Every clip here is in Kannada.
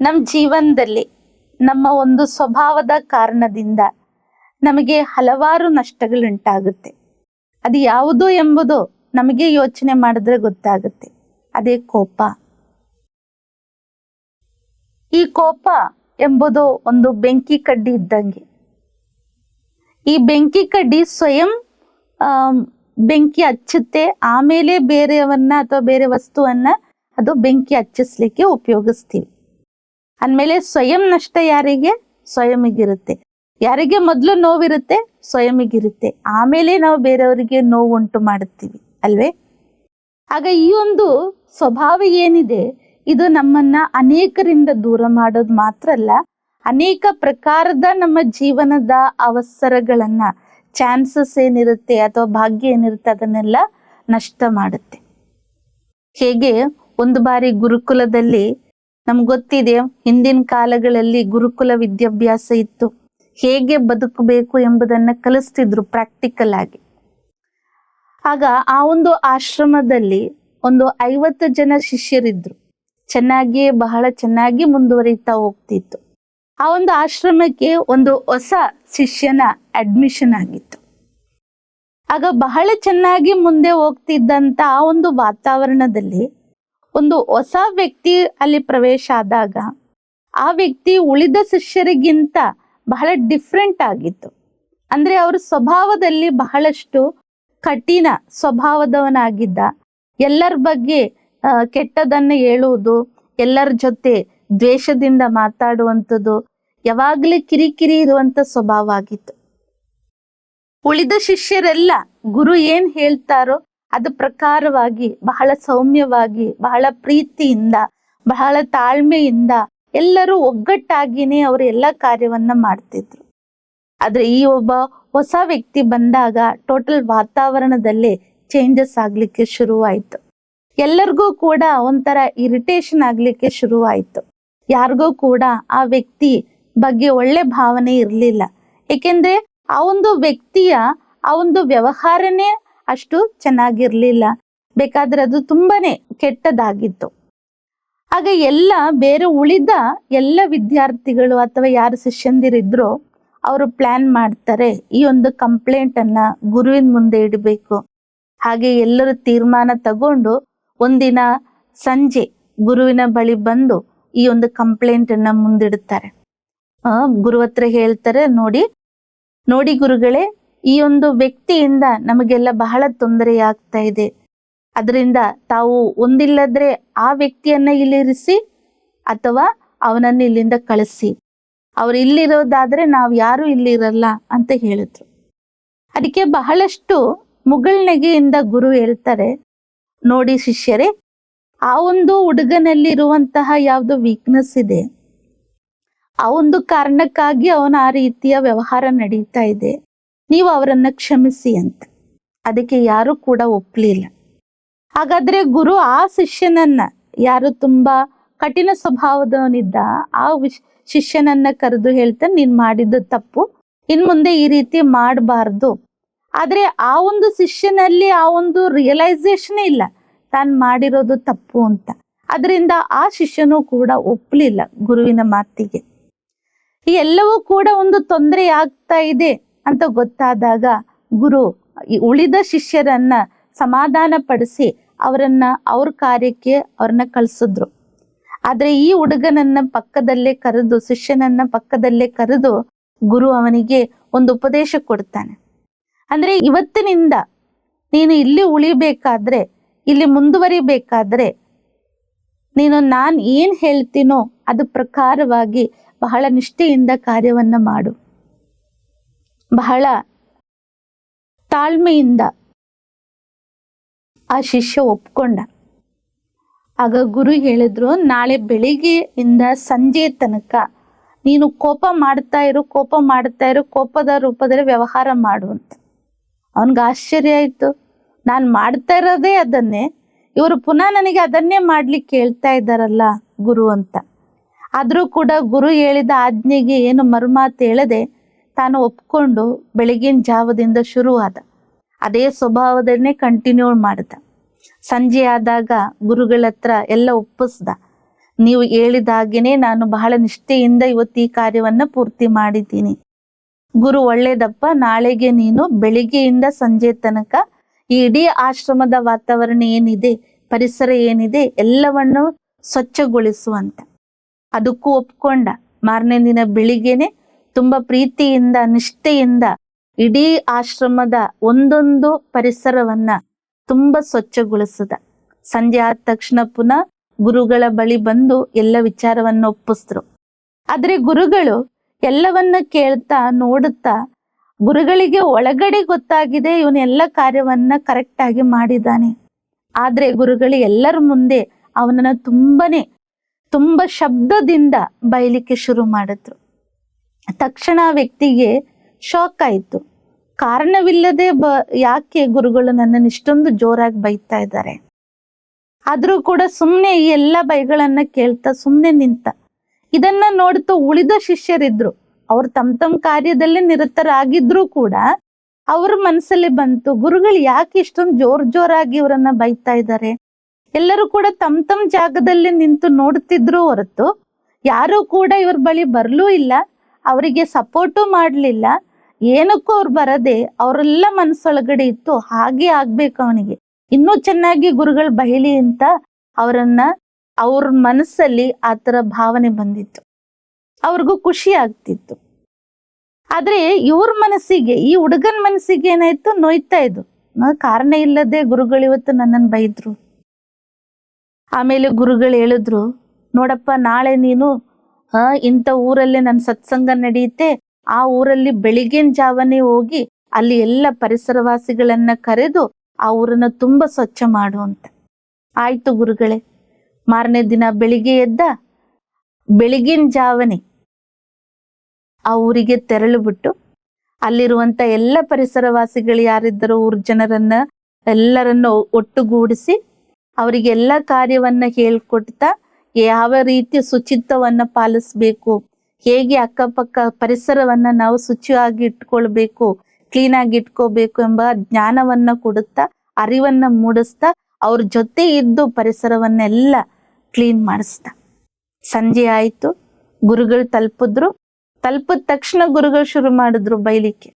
ನಮ್ಮ ಜೀವನದಲ್ಲಿ, ನಮ್ಮ ಒಂದು ಸ್ವಭಾವದ ಕಾರಣದಿಂದ ನಮಗೆ ಹಲವಾರು ನಷ್ಟಗಳುಂಟಾಗುತ್ತೆ. ಅದು ಯಾವುದು ಎಂಬುದು ನಮಗೆ ಯೋಚನೆ ಮಾಡಿದ್ರೆ ಗೊತ್ತಾಗುತ್ತೆ. ಅದೇ ಕೋಪ. ಈ ಕೋಪ ಎಂಬುದು ಒಂದು ಬೆಂಕಿ ಕಡ್ಡಿ ಇದ್ದಂಗೆ. ಈ ಬೆಂಕಿ ಕಡ್ಡಿ ಸ್ವಯಂ ಬೆಂಕಿ ಹಚ್ಚುತ್ತೆ. ಆಮೇಲೆ ಬೇರೆಯವನ್ನ ಅಥವಾ ಬೇರೆ ವಸ್ತುವನ್ನ ಅದು ಬೆಂಕಿ ಹಚ್ಚಿಸ್ಲಿಕ್ಕೆ ಉಪಯೋಗಿಸ್ತೀವಿ. ಅಂದಮೇಲೆ ಸ್ವಯಂ ನಷ್ಟ ಯಾರಿಗೆ? ಸ್ವಯಂಗಿರುತ್ತೆ ಯಾರಿಗೆ ಮೊದಲು ನೋವಿರುತ್ತೆ? ಸ್ವಯಂಗಿರುತ್ತೆ ಆಮೇಲೆ ನಾವು ಬೇರೆಯವರಿಗೆ ನೋವು ಉಂಟು ಮಾಡುತ್ತೀವಿ. ಅಲ್ವೇ? ಆಗ ಈ ಒಂದು ಸ್ವಭಾವ ಏನಿದೆ? ಇದು ನಮ್ಮನ್ನ ಅನೇಕರಿಂದ ದೂರ ಮಾಡೋದು ಮಾತ್ರ ಅಲ್ಲ, ಅನೇಕ ಪ್ರಕಾರದ ನಮ್ಮ ಜೀವನದ ಅವಸರಗಳನ್ನ, ಚಾನ್ಸಸ್ ಏನಿರುತ್ತೆ ಅಥವಾ ಭಾಗ್ಯ ಏನಿರುತ್ತೆ ಅದನ್ನೆಲ್ಲ ನಷ್ಟ ಮಾಡುತ್ತೆ. ಹೇಗೆ? ಒಂದು ಬಾರಿ ಗುರುಕುಲದಲ್ಲಿ ನಮ್ಗೆ ಗೊತ್ತಿದೆ, ಹಿಂದಿನ ಕಾಲಗಳಲ್ಲಿ ಗುರುಕುಲ ವಿದ್ಯಾಭ್ಯಾಸ ಇತ್ತು. ಹೇಗೆ ಬದುಕಬೇಕು ಎಂಬುದನ್ನ ಕಲಿಸ್ತಿದ್ರು ಪ್ರಾಕ್ಟಿಕಲ್ ಆಗಿ. ಆಗ ಆ ಒಂದು ಆಶ್ರಮದಲ್ಲಿ ಒಂದು ಐವತ್ತು ಜನ ಶಿಷ್ಯರಿದ್ರು. ಚೆನ್ನಾಗಿಯೇ ಬಹಳ ಚೆನ್ನಾಗಿ ಮುಂದುವರಿತಾ ಹೋಗ್ತಿತ್ತು. ಆ ಒಂದು ಆಶ್ರಮಕ್ಕೆ ಒಂದು ಹೊಸ ಶಿಷ್ಯನ ಅಡ್ಮಿಷನ್ ಆಗಿತ್ತು. ಆಗ ಬಹಳ ಚೆನ್ನಾಗಿ ಮುಂದೆ ಹೋಗ್ತಿದ್ದಂತ ಆ ಒಂದು ವಾತಾವರಣದಲ್ಲಿ ಒಂದು ಹೊಸ ವ್ಯಕ್ತಿ ಅಲ್ಲಿ ಪ್ರವೇಶ ಆದಾಗ ಆ ವ್ಯಕ್ತಿ ಉಳಿದ ಶಿಷ್ಯರಿಗಿಂತ ಬಹಳ ಡಿಫ್ರೆಂಟ್ ಆಗಿತ್ತು. ಅಂದ್ರೆ ಅವ್ರ ಸ್ವಭಾವದಲ್ಲಿ ಬಹಳಷ್ಟು ಕಠಿಣ ಸ್ವಭಾವದವನಾಗಿದ್ದ. ಎಲ್ಲರ ಬಗ್ಗೆ ಕೆಟ್ಟದನ್ನು ಹೇಳುವುದು, ಎಲ್ಲರ ಜೊತೆ ದ್ವೇಷದಿಂದ ಮಾತಾಡುವಂಥದ್ದು ಯಾವಾಗಲೂ ಕಿರಿಕಿರಿ ಇರುವಂತ ಸ್ವಭಾವ ಆಗಿತ್ತು. ಉಳಿದ ಶಿಷ್ಯರೆಲ್ಲ ಗುರು ಏನ್ ಹೇಳ್ತಾರೋ ಅದು ಪ್ರಕಾರವಾಗಿ ಬಹಳ ಸೌಮ್ಯವಾಗಿ, ಬಹಳ ಪ್ರೀತಿಯಿಂದ, ಬಹಳ ತಾಳ್ಮೆಯಿಂದ ಎಲ್ಲರೂ ಒಗ್ಗಟ್ಟಾಗಿನೇ ಅವರು ಎಲ್ಲ ಕಾರ್ಯವನ್ನ ಮಾಡ್ತಿದ್ರು. ಆದ್ರೆ ಈ ಒಬ್ಬ ಹೊಸ ವ್ಯಕ್ತಿ ಬಂದಾಗ ಟೋಟಲ್ ವಾತಾವರಣದಲ್ಲೇ ಚೇಂಜಸ್ ಆಗ್ಲಿಕ್ಕೆ ಶುರುವಾಯ್ತು. ಎಲ್ಲರಿಗೂ ಕೂಡ ಒಂಥರ ಇರಿಟೇಷನ್ ಆಗ್ಲಿಕ್ಕೆ ಶುರುವಾಯ್ತು. ಯಾರಿಗೂ ಕೂಡ ಆ ವ್ಯಕ್ತಿ ಬಗ್ಗೆ ಒಳ್ಳೆ ಭಾವನೆ ಇರಲಿಲ್ಲ. ಏಕೆಂದ್ರೆ ಆ ಒಂದು ವ್ಯಕ್ತಿಯ ಆ ಒಂದು ವ್ಯವಹಾರನೇ ಅಷ್ಟು ಚೆನ್ನಾಗಿರ್ಲಿಲ್ಲ. ಬೇಕಾದ್ರೆ ಅದು ತುಂಬಾನೇ ಕೆಟ್ಟದಾಗಿತ್ತು ಆಗ ಎಲ್ಲ ಬೇರೆ ಉಳಿದ ಎಲ್ಲ ವಿದ್ಯಾರ್ಥಿಗಳು ಅಥವಾ ಯಾರು ಶಿಷ್ಯಂದಿರಿದ್ರು ಅವರು ಪ್ಲಾನ್ ಮಾಡ್ತಾರೆ. ಈ ಒಂದು ಕಂಪ್ಲೇಂಟ್ ಅನ್ನ ಗುರುವಿನ ಮುಂದೆ ಇಡಬೇಕು. ಹಾಗೆ ಎಲ್ಲರೂ ತೀರ್ಮಾನ ತಗೊಂಡು ಒಂದಿನ ಸಂಜೆ ಗುರುವಿನ ಬಳಿ ಬಂದು ಈ ಒಂದು ಕಂಪ್ಲೇಂಟ್ ಅನ್ನ ಮುಂದಿಡುತ್ತಾರೆ ಗುರು ಹತ್ರ ಹೇಳ್ತಾರೆ, ನೋಡಿ ನೋಡಿ ಗುರುಗಳೇ ಈ ಒಂದು ವ್ಯಕ್ತಿಯಿಂದ ನಮಗೆಲ್ಲ ಬಹಳ ತೊಂದರೆ ಆಗ್ತಾ ಇದೆ. ಅದರಿಂದ ತಾವು ಒಂದಿಲ್ಲದ್ರೆ ಆ ವ್ಯಕ್ತಿಯನ್ನ ಇಲ್ಲಿರಿಸಿ ಅಥವಾ ಅವನನ್ನು ಇಲ್ಲಿಂದ ಕಳಿಸಿ. ಅವ್ರು ಇಲ್ಲಿರೋದಾದ್ರೆ ನಾವು ಯಾರು ಇಲ್ಲಿರಲ್ಲ ಅಂತ ಹೇಳಿದ್ರು. ಅದಕ್ಕೆ ಬಹಳಷ್ಟು ಮುಗಳ್ನೆಗೆಯಿಂದ ಗುರು ಹೇಳ್ತಾರೆ, ನೋಡಿ ಶಿಷ್ಯರೇ, ಆ ಒಂದು ಹುಡುಗನಲ್ಲಿ ಇರುವಂತಹ ಯಾವುದು ವೀಕ್ನೆಸ್ ಇದೆ. ಆ ಒಂದು ಕಾರಣಕ್ಕಾಗಿ ಅವನ ಆ ರೀತಿಯ ವ್ಯವಹಾರ ನಡೀತಾ ಇದೆ. ನೀವು ಅವರನ್ನ ಕ್ಷಮಿಸಿ ಅಂತ. ಅದಕ್ಕೆ ಯಾರು ಕೂಡ ಒಪ್ಪಲಿಲ್ಲ ಹಾಗಾದ್ರೆ ಗುರು ಆ ಶಿಷ್ಯನನ್ನ, ಯಾರು ತುಂಬಾ ಕಠಿಣ ಸ್ವಭಾವದವನಿದ್ದ ಆ ಶಿಷ್ಯನನ್ನ ಕರೆದು ಹೇಳ್ತಾನೆ ನೀನ್ ಮಾಡಿದ್ದು ತಪ್ಪು, ಇನ್ ಮುಂದೆ ಈ ರೀತಿ ಮಾಡಬಾರ್ದು. ಆದ್ರೆ ಆ ಒಂದು ಶಿಷ್ಯನಲ್ಲಿ ಆ ಒಂದು ರಿಯಲೈಸೇಷನ್ ಇಲ್ಲ. ತಾನ್ ಮಾಡಿರೋದು ತಪ್ಪು ಅಂತ. ಅದರಿಂದ ಆ ಶಿಷ್ಯನು ಕೂಡ ಒಪ್ಪಲಿಲ್ಲ ಗುರುವಿನ ಮಾತಿಗೆ. ಈ ಎಲ್ಲವೂ ಕೂಡ ಒಂದು ತೊಂದರೆ ಆಗ್ತಾ ಇದೆ. ಅಂತ ಗೊತ್ತಾದಾಗ ಗುರು ಉಳಿದ ಶಿಷ್ಯರನ್ನ ಸಮಾಧಾನ ಪಡಿಸಿ ಅವರನ್ನ, ಅವ್ರ ಕಾರ್ಯಕ್ಕೆ ಅವ್ರನ್ನ ಕಳ್ಸಿದ್ರು. ಆದ್ರೆ ಈ ಹುಡುಗನನ್ನ ಪಕ್ಕದಲ್ಲೇ ಕರೆದು, ಶಿಷ್ಯನನ್ನ ಪಕ್ಕದಲ್ಲೇ ಕರೆದು ಗುರು ಅವನಿಗೆ ಒಂದು ಉಪದೇಶ ಕೊಡ್ತಾನೆ. ಅಂದ್ರೆ ಇವತ್ತಿನಿಂದ ನೀನು ಇಲ್ಲಿ ಉಳಿಬೇಕಾದ್ರೆ, ಇಲ್ಲಿ ಮುಂದುವರಿಬೇಕಾದ್ರೆ ನೀನು ನಾನ್ ಏನ್ ಹೇಳ್ತೀನೋ ಅದು ಪ್ರಕಾರವಾಗಿ ಬಹಳ ನಿಷ್ಠೆಯಿಂದ ಕಾರ್ಯವನ್ನ ಮಾಡು. ಬಹಳ ತಾಳ್ಮೆಯಿಂದ ಆ ಶಿಷ್ಯ ಒಪ್ಕೊಂಡ. ಆಗ ಗುರು ಹೇಳಿದ್ರು, ನಾಳೆ ಬೆಳಿಗ್ಗೆಯಿಂದ ಸಂಜೆ ತನಕ ನೀನು ಕೋಪ ಮಾಡ್ತಾ ಇರು, ಕೋಪ ಮಾಡ್ತಾ ಇರು, ಕೋಪದ ರೂಪದಲ್ಲಿ ವ್ಯವಹಾರ ಮಾಡು ಅಂತ. ಅವನಿಗೆ ಆಶ್ಚರ್ಯ ಆಯ್ತು. ನಾನು ಮಾಡ್ತಾ ಇರೋದೇ ಅದನ್ನೇ. ಇವರು ಪುನಃ ನನಗೆ ಅದನ್ನೇ ಮಾಡ್ಲಿಕ್ಕೆ ಹೇಳ್ತಾ ಇದ್ದಾರಲ್ಲ ಗುರು ಅಂತ. ಆದರೂ ಕೂಡ ಗುರು ಹೇಳಿದ ಆಜ್ಞೆಗೆ ಏನು ಮರುಮಾತು ಹೇಳದೆ ತಾನು ಒಪ್ಕೊಂಡು ಬೆಳಗಿನ ಜಾವದಿಂದ ಶುರುವಾದ. ಅದೇ ಸ್ವಭಾವದನ್ನೇ ಕಂಟಿನ್ಯೂ ಮಾಡ್ದ. ಸಂಜೆ ಆದಾಗ ಗುರುಗಳ ಹತ್ರ ಎಲ್ಲ ಒಪ್ಪಿಸ್ದ. ನೀವು ಹೇಳಿದಾಗೇನೆ ನಾನು ಬಹಳ ನಿಷ್ಠೆಯಿಂದ ಇವತ್ತು ಈ ಕಾರ್ಯವನ್ನ ಪೂರ್ತಿ ಮಾಡಿದ್ದೀನಿ. ಗುರು ಒಳ್ಳೇದಪ್ಪ, ನಾಳೆಗೆ ನೀನು ಬೆಳಿಗ್ಗೆಯಿಂದ ಸಂಜೆ ತನಕ ಈ ಇಡೀ ಆಶ್ರಮದ ವಾತಾವರಣ ಏನಿದೆ, ಪರಿಸರ ಏನಿದೆ, ಎಲ್ಲವನ್ನು ಸ್ವಚ್ಛಗೊಳಿಸುವಂತ. ಅದಕ್ಕೂ ಒಪ್ಕೊಂಡ. ಮಾರನೇ ದಿನ ಬೆಳಿಗ್ಗೆನೆ ತುಂಬಾ ಪ್ರೀತಿಯಿಂದ, ನಿಷ್ಠೆಯಿಂದ ಇಡೀ ಆಶ್ರಮದ ಒಂದೊಂದು ಪರಿಸರವನ್ನ ತುಂಬಾ ಸ್ವಚ್ಛಗೊಳಿಸದ. ಸಂಜೆ ಆದ ತಕ್ಷಣ ಪುನಃ ಗುರುಗಳ ಬಳಿ ಬಂದು ಎಲ್ಲ ವಿಚಾರವನ್ನ ಒಪ್ಪಿಸಿದ್ರು. ಆದ್ರೆ ಗುರುಗಳು ಎಲ್ಲವನ್ನ ಕೇಳ್ತಾ, ನೋಡುತ್ತಾ, ಗುರುಗಳಿಗೆ ಒಳಗಡೆ ಗೊತ್ತಾಗಿದೆ ಇವನು ಎಲ್ಲ ಕಾರ್ಯವನ್ನ ಕರೆಕ್ಟ್ ಆಗಿ ಮಾಡಿದ್ದಾನೆ ಆದ್ರೆ ಗುರುಗಳು ಎಲ್ಲರ ಮುಂದೆ ಅವನನ್ನ ತುಂಬಾನೇ, ತುಂಬಾ ಶಬ್ದದಿಂದ ಬಯಲಿಕ್ಕೆ ಶುರು ಮಾಡಿದ್ರು. ತಕ್ಷಣ ವ್ಯಕ್ತಿಗೆ ಶಾಕ್ ಆಯ್ತು. ಕಾರಣವಿಲ್ಲದೆ ಬ, ಯಾಕೆ ಗುರುಗಳು ನನ್ನನ್ನು ಇಷ್ಟೊಂದು ಜೋರಾಗಿ ಬೈತಾ ಇದ್ದಾರೆ? ಆದ್ರೂ ಕೂಡ ಸುಮ್ಮನೆ ಈ ಎಲ್ಲ ಬೈಗಳನ್ನ ಕೇಳ್ತಾ ಸುಮ್ಮನೆ ನಿಂತ. ಇದನ್ನ ನೋಡ್ತಾ ಉಳಿದ ಶಿಷ್ಯರಿದ್ರು. ಅವ್ರು ತಮ್ಮ ತಮ್ಮ ಕಾರ್ಯದಲ್ಲೇ ನಿರತರಾಗಿದ್ರು ಕೂಡ ಅವ್ರ ಮನಸ್ಸಲ್ಲಿ ಬಂತು, ಗುರುಗಳು ಯಾಕೆ ಇಷ್ಟೊಂದು ಜೋರ್ ಜೋರಾಗಿ ಇವರನ್ನ ಬೈತಾ ಇದ್ದಾರೆ? ಎಲ್ಲರೂ ಕೂಡ ತಮ್ಮ ತಮ್ಮ ಜಾಗದಲ್ಲಿ ನಿಂತು ನೋಡ್ತಿದ್ರು ಹೊರತು, ಯಾರು ಕೂಡ ಇವ್ರ ಬಳಿ ಬರ್ಲೂ ಇಲ್ಲ. ಅವರಿಗೆ ಸಪೋರ್ಟು ಮಾಡಲಿಲ್ಲ. ಏನಕ್ಕೂ ಅವ್ರು ಬರದೆ ಅವರೆಲ್ಲ ಮನಸ್ಸೊಳಗಡೆ ಇತ್ತು. ಹಾಗೆ ಆಗ್ಬೇಕು ಅವನಿಗೆ. ಇನ್ನೂ ಚೆನ್ನಾಗಿ ಗುರುಗಳು ಬಹಿಲಿ ಅಂತ ಅವರನ್ನ ಅವ್ರ ಮನಸ್ಸಲ್ಲಿ ಆ ತರ ಭಾವನೆ ಬಂದಿತ್ತು. ಅವ್ರಿಗೂ ಖುಷಿ ಆಗ್ತಿತ್ತು. ಆದ್ರೆ ಇವ್ರ ಮನಸ್ಸಿಗೆ, ಈ ಹುಡುಗನ ಮನಸ್ಸಿಗೆ ಏನಾಯ್ತು? ನೋಯ್ತಾ ಇದು ಕಾರಣ ಇಲ್ಲದೆ ಗುರುಗಳು ಇವತ್ತು ನನ್ನನ್ನು ಬೈದ್ರು. ಆಮೇಲೆ ಗುರುಗಳು ಹೇಳಿದ್ರು, ನೋಡಪ್ಪ, ನಾಳೆ ನೀನು ಆ ಇಂಥ ಊರಲ್ಲೇ ನನ್ ಸತ್ಸಂಗ ನಡೆಯುತ್ತೆ. ಆ ಊರಲ್ಲಿ ಬೆಳಿಗಿನ ಜಾವನೇ ಹೋಗಿ ಅಲ್ಲಿ ಎಲ್ಲ ಪರಿಸರವಾಸಿಗಳನ್ನ ಕರೆದು ಆ ಊರನ್ನ ತುಂಬಾ ಸ್ವಚ್ಛ ಮಾಡು ಅಂತ. ಆಯ್ತು ಗುರುಗಳೇ, ಮಾರನೇ ದಿನ ಬೆಳಿಗ್ಗೆ ಎದ್ದ ಬೆಳಿಗಿನ ಜಾವನೆ ಆ ಊರಿಗೆ ತೆರಳು ಬಿಟ್ಟು ಅಲ್ಲಿರುವಂತ ಎಲ್ಲ ಪರಿಸರವಾಸಿಗಳು ಯಾರಿದ್ದರು ಊರ್ ಜನರನ್ನ ಎಲ್ಲರನ್ನ ಒಟ್ಟುಗೂಡಿಸಿ ಅವರಿಗೆಲ್ಲ ಕಾರ್ಯವನ್ನ ಹೇಳ್ಕೊಡ್ತಾ ಯಾವ ರೀತಿ ಶುಚಿತ್ವವನ್ನ ಪಾಲಿಸ್ಬೇಕು? ಹೇಗೆ ಅಕ್ಕಪಕ್ಕ ಪರಿಸರವನ್ನ ನಾವು ಶುಚಿಯಾಗಿ ಇಟ್ಕೊಳ್ಬೇಕು? ಕ್ಲೀನ್ ಆಗಿ ಇಟ್ಕೋಬೇಕು ಎಂಬ ಜ್ಞಾನವನ್ನ ಕೊಡುತ್ತಾ, ಅರಿವನ್ನ ಮೂಡಿಸ್ತಾ, ಅವ್ರ ಜೊತೆ ಇದ್ದು ಪರಿಸರವನ್ನೆಲ್ಲ ಕ್ಲೀನ್ ಮಾಡಿಸ್ತಾ. ಸಂಜೆ ಆಯ್ತು, ಗುರುಗಳು ತಲುಪಿದ್ರು. ತಲುಪಿದ ತಕ್ಷಣ ಗುರುಗಳು ಶುರು ಮಾಡಿದ್ರು ಬೈಲಿಕ್ಕೆ.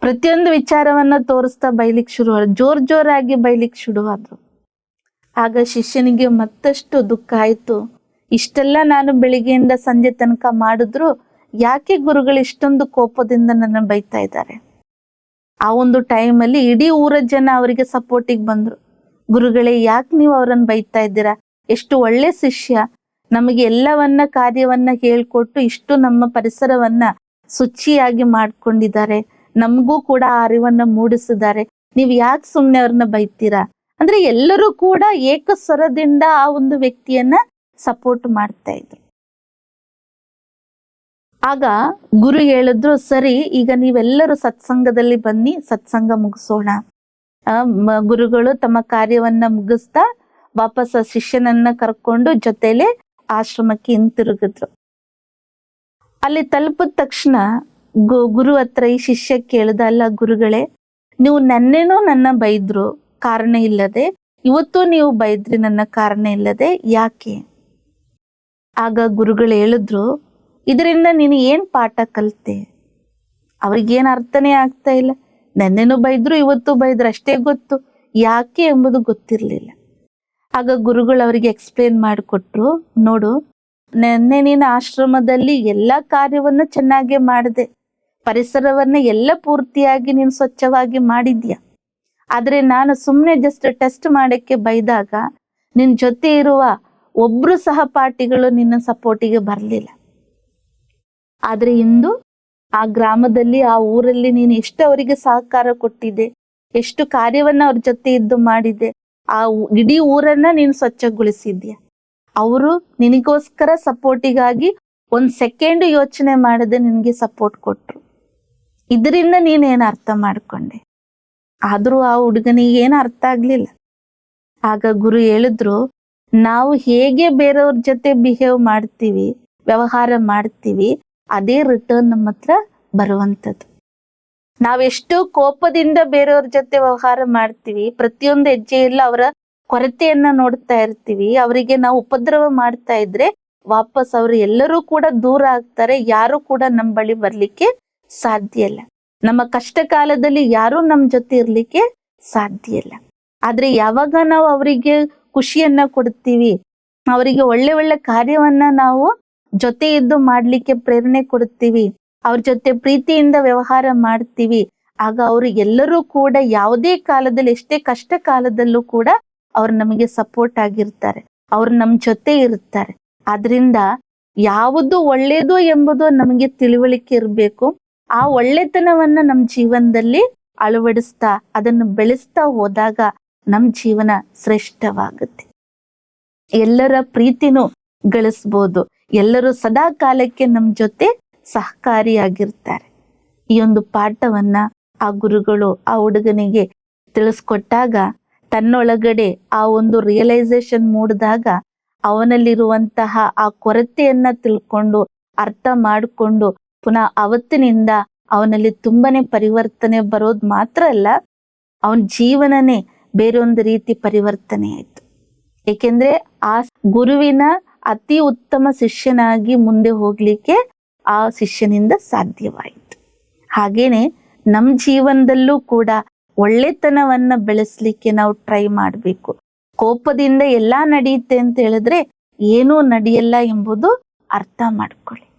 ಪ್ರತಿಯೊಂದು ವಿಚಾರವನ್ನ ತೋರಿಸ್ತಾ ಬೈಲಿಕ್ಕೆ ಶುರು, ಜೋರ್ ಜೋರಾಗಿ ಬೈಲಿಕ್ಕೆ ಶುರುವಾದ್ರು. ಆಗ ಶಿಷ್ಯನಿಗೆ ಮತ್ತಷ್ಟು ದುಃಖ ಆಯಿತು. ಇಷ್ಟೆಲ್ಲ ನಾನು ಬೆಳಿಗ್ಗೆಯಿಂದ ಸಂಜೆ ತನಕ ಮಾಡಿದ್ರು ಯಾಕೆ ಗುರುಗಳು ಇಷ್ಟೊಂದು ಕೋಪದಿಂದ ನನ್ನ ಬೈತಾ ಇದ್ದಾರೆ? ಆ ಒಂದು ಟೈಮಲ್ಲಿ ಇಡೀ ಊರ ಜನ ಅವರಿಗೆ ಸಪೋರ್ಟಿಗೆ ಬಂದರು. ಗುರುಗಳೇ, ಯಾಕೆ ನೀವು ಅವರನ್ನು ಬೈತಾ ಇದ್ದೀರಾ? ಎಷ್ಟು ಒಳ್ಳೆ ಶಿಷ್ಯ. ನಮಗೆ ಎಲ್ಲವನ್ನ, ಕಾರ್ಯವನ್ನ ಹೇಳ್ಕೊಟ್ಟು ಇಷ್ಟು ನಮ್ಮ ಪರಿಸರವನ್ನ ಶುಚಿಯಾಗಿ ಮಾಡ್ಕೊಂಡಿದ್ದಾರೆ. ನಮಗೂ ಕೂಡ ಆ ಅರಿವನ್ನ ಮೂಡಿಸಿದ್ದಾರೆ. ನೀವು ಯಾಕೆ ಸುಮ್ಮನೆ ಅವ್ರನ್ನ ಬೈತೀರಾ? ಅಂದ್ರೆ ಎಲ್ಲರೂ ಕೂಡ ಏಕಸ್ವರದಿಂದ ಆ ಒಂದು ವ್ಯಕ್ತಿಯನ್ನ ಸಪೋರ್ಟ್ ಮಾಡ್ತಾ ಇದ್ರು. ಆಗ ಗುರು ಹೇಳಿದ್ರು, ಸರಿ, ಈಗ ನೀವೆಲ್ಲರೂ ಸತ್ಸಂಗದಲ್ಲಿ ಬನ್ನಿ, ಸತ್ಸಂಗ ಮುಗಿಸೋಣ. ಗುರುಗಳು ತಮ್ಮ ಕಾರ್ಯವನ್ನ ಮುಗಿಸ್ತಾ ವಾಪಸ್ ಶಿಷ್ಯನನ್ನ ಕರ್ಕೊಂಡು ಜೊತೆಲೆ ಆಶ್ರಮಕ್ಕೆ ಹಿಂತಿರುಗಿದ್ರು. ಅಲ್ಲಿ ತಲುಪಿದ ತಕ್ಷಣ ಗುರು ಹತ್ರ ಈ ಶಿಷ್ಯ ಕೇಳ್ದ, ಅಲ್ಲ ಗುರುಗಳೇ, ನೀವು ನನ್ನೇನೋ ನನ್ನ ಬೈದ್ರು ಕಾರಣ ಇಲ್ಲದೆ, ಇವತ್ತು ನೀವು ಬೈದ್ರಿ ನನ್ನ ಕಾರಣ ಇಲ್ಲದೆ ಯಾಕೆ? ಆಗ ಗುರುಗಳು ಹೇಳಿದ್ರು, ಇದರಿಂದ ನೀನು ಏನ್ ಪಾಠ ಕಲ್ತೆ? ಅವ್ರಿಗೇನು ಅರ್ಥನೇ ಆಗ್ತಾ ಇಲ್ಲ. ನನ್ನೇನು ಬೈದ್ರು, ಇವತ್ತು ಬೈದ್ರು, ಅಷ್ಟೇ ಗೊತ್ತು. ಯಾಕೆ ಎಂಬುದು ಗೊತ್ತಿರಲಿಲ್ಲ. ಆಗ ಗುರುಗಳು ಅವರಿಗೆ ಎಕ್ಸ್ಪ್ಲೇನ್ ಮಾಡಿಕೊಟ್ರು, ನೋಡು, ನೆನ್ನೆ ನೀನು ಆಶ್ರಮದಲ್ಲಿ ಎಲ್ಲ ಕಾರ್ಯವನ್ನು ಚೆನ್ನಾಗಿ ಮಾಡಿದೆ. ಪರಿಸರವನ್ನ ಎಲ್ಲ ಪೂರ್ತಿಯಾಗಿ ನೀನು ಸ್ವಚ್ಛವಾಗಿ ಮಾಡಿದ್ಯಾ? ಆದ್ರೆ ನಾನು ಸುಮ್ಮನೆ ಜಸ್ಟ್ ಟೆಸ್ಟ್ ಮಾಡಕ್ಕೆ ಬೈದಾಗ ನಿನ್ ಜೊತೆ ಇರುವ ಒಬ್ರು ಸಹಪಾಠಿಗಳು ನಿನ್ನ ಸಪೋರ್ಟಿಗೆ ಬರಲಿಲ್ಲ. ಆದ್ರೆ ಇಂದು ಆ ಗ್ರಾಮದಲ್ಲಿ, ಆ ಊರಲ್ಲಿ ನೀನು ಎಷ್ಟು ಅವರಿಗೆ ಸಹಕಾರ ಕೊಟ್ಟಿದೆ, ಎಷ್ಟು ಕಾರ್ಯವನ್ನ ಅವ್ರ ಜೊತೆ ಇದ್ದು ಮಾಡಿದೆ, ಆ ಇಡೀ ಊರನ್ನ ನೀನು ಸ್ವಚ್ಛಗೊಳಿಸಿದ್ಯಾ? ಅವರು ನಿನಗೋಸ್ಕರ ಸಪೋರ್ಟಿಗಾಗಿ ಒಂದ್ ಸೆಕೆಂಡ್ ಯೋಚನೆ ಮಾಡದೆ ನಿನಗೆ ಸಪೋರ್ಟ್ ಕೊಟ್ರು. ಇದರಿಂದ ನೀನೇನು ಅರ್ಥ ಮಾಡ್ಕೊಂಡೆ? ಆದ್ರೂ ಆ ಹುಡುಗನಿಗೆ ಏನು ಅರ್ಥ ಆಗ್ಲಿಲ್ಲ. ಆಗ ಗುರು ಹೇಳಿದ್ರು, ನಾವು ಹೇಗೆ ಬೇರೆಯವ್ರ ಜೊತೆ ಬಿಹೇವ್ ಮಾಡ್ತೀವಿ, ವ್ಯವಹಾರ ಮಾಡ್ತೀವಿ, ಅದೇ ರಿಟರ್ನ್ ನಮ್ಮ ಹತ್ರ ಬರುವಂಥದ್ದು ನಾವೆಷ್ಟು ಕೋಪದಿಂದ ಬೇರೆಯವ್ರ ಜೊತೆ ವ್ಯವಹಾರ ಮಾಡ್ತೀವಿ, ಪ್ರತಿಯೊಂದು ಹೆಜ್ಜೆಯಲ್ಲೂ ಅವರ ಕೊರತೆಯನ್ನ ನೋಡ್ತಾ ಇರ್ತೀವಿ, ಅವರಿಗೆ ನಾವು ಉಪದ್ರವ ಮಾಡ್ತಾ ಇದ್ರೆ ವಾಪಸ್ ಅವರು ಎಲ್ಲರೂ ಕೂಡ ದೂರ ಆಗ್ತಾರೆ, ಯಾರು ಕೂಡ ನಮ್ಮ ಬಳಿ ಬರ್ಲಿಕ್ಕೆ ಸಾಧ್ಯ ಇಲ್ಲ. ನಮ್ಮ ಕಷ್ಟ ಕಾಲದಲ್ಲಿ ಯಾರು ನಮ್ ಜೊತೆ ಇರ್ಲಿಕ್ಕೆ ಸಾಧ್ಯ ಇಲ್ಲ. ಆದ್ರೆ ಯಾವಾಗ ನಾವು ಅವರಿಗೆ ಖುಷಿಯನ್ನ ಕೊಡ್ತೀವಿ, ಅವರಿಗೆ ಒಳ್ಳೆ ಒಳ್ಳೆ ಕಾರ್ಯವನ್ನ ನಾವು ಜೊತೆ ಇದ್ದು ಮಾಡ್ಲಿಕ್ಕೆ ಪ್ರೇರಣೆ ಕೊಡ್ತೀವಿ, ಅವ್ರ ಜೊತೆ ಪ್ರೀತಿಯಿಂದ ವ್ಯವಹಾರ ಮಾಡ್ತೀವಿ, ಆಗ ಅವರು ಎಲ್ಲರೂ ಕೂಡ ಯಾವುದೇ ಕಾಲದಲ್ಲಿ, ಎಷ್ಟೇ ಕಷ್ಟ ಕಾಲದಲ್ಲೂ ಕೂಡ ಅವ್ರು ನಮಗೆ ಸಪೋರ್ಟ್ ಆಗಿರ್ತಾರೆ, ಅವ್ರು ನಮ್ ಜೊತೆ ಇರ್ತಾರೆ. ಆದ್ರಿಂದ ಯಾವುದು ಒಳ್ಳೇದು ಎಂಬುದು ನಮಗೆ ತಿಳುವಳಿಕೆ ಇರಬೇಕು ಆ ಒಳ್ಳೆತನವನ್ನ ನಮ್ಮ ಜೀವನದಲ್ಲಿ ಅಳವಡಿಸ್ತಾ, ಅದನ್ನು ಬೆಳೆಸ್ತಾ ಹೋದಾಗ ನಮ್ಮ ಜೀವನ ಶ್ರೇಷ್ಠವಾಗುತ್ತೆ. ಎಲ್ಲರ ಪ್ರೀತಿನೂ ಗಳಿಸ್ಬೋದು. ಎಲ್ಲರೂ ಸದಾ ಕಾಲಕ್ಕೆ ನಮ್ಮ ಜೊತೆ ಸಹಕಾರಿಯಾಗಿರ್ತಾರೆ. ಈ ಒಂದು ಪಾಠವನ್ನ ಆ ಗುರುಗಳು, ಆ ಹುಡುಗನಿಗೆ ತಿಳಿಸ್ಕೊಟ್ಟಾಗ, ತನ್ನೊಳಗಡೆ ಆ ಒಂದು ರಿಯಲೈಸೇಷನ್ ಮೂಡಿದಾಗ, ಅವನಲ್ಲಿರುವಂತಹ ಆ ಕೊರತೆಯನ್ನ ತಿಳ್ಕೊಂಡು, ಅರ್ಥ ಮಾಡಿಕೊಂಡು ಪುನಃ ಅವತ್ತಿನಿಂದ ಅವನಲ್ಲಿ ತುಂಬಾನೇ ಪರಿವರ್ತನೆ ಬರೋದು ಮಾತ್ರ ಅಲ್ಲ, ಅವನ ಜೀವನನೇ ಬೇರೊಂದು ರೀತಿ ಪರಿವರ್ತನೆ ಆಯಿತು. ಏಕೆಂದ್ರೆ ಆ ಗುರುವಿನ ಅತಿ ಉತ್ತಮ ಶಿಷ್ಯನಾಗಿ ಮುಂದೆ ಹೋಗ್ಲಿಕ್ಕೆ ಆ ಶಿಷ್ಯನಿಂದ ಸಾಧ್ಯವಾಯಿತು. ಹಾಗೇನೆ ನಮ್ಮ ಜೀವನದಲ್ಲೂ ಕೂಡ ಒಳ್ಳೆತನವನ್ನ ಬೆಳೆಸ್ಲಿಕ್ಕೆ ನಾವು ಟ್ರೈ ಮಾಡಬೇಕು. ಕೋಪದಿಂದ ಎಲ್ಲಾ ನಡೆಯುತ್ತೆ ಅಂತ ಹೇಳಿದ್ರೆ ಏನೂ ನಡೆಯಲ್ಲ ಎಂಬುದು ಅರ್ಥ ಮಾಡ್ಕೊಳ್ಳಿ.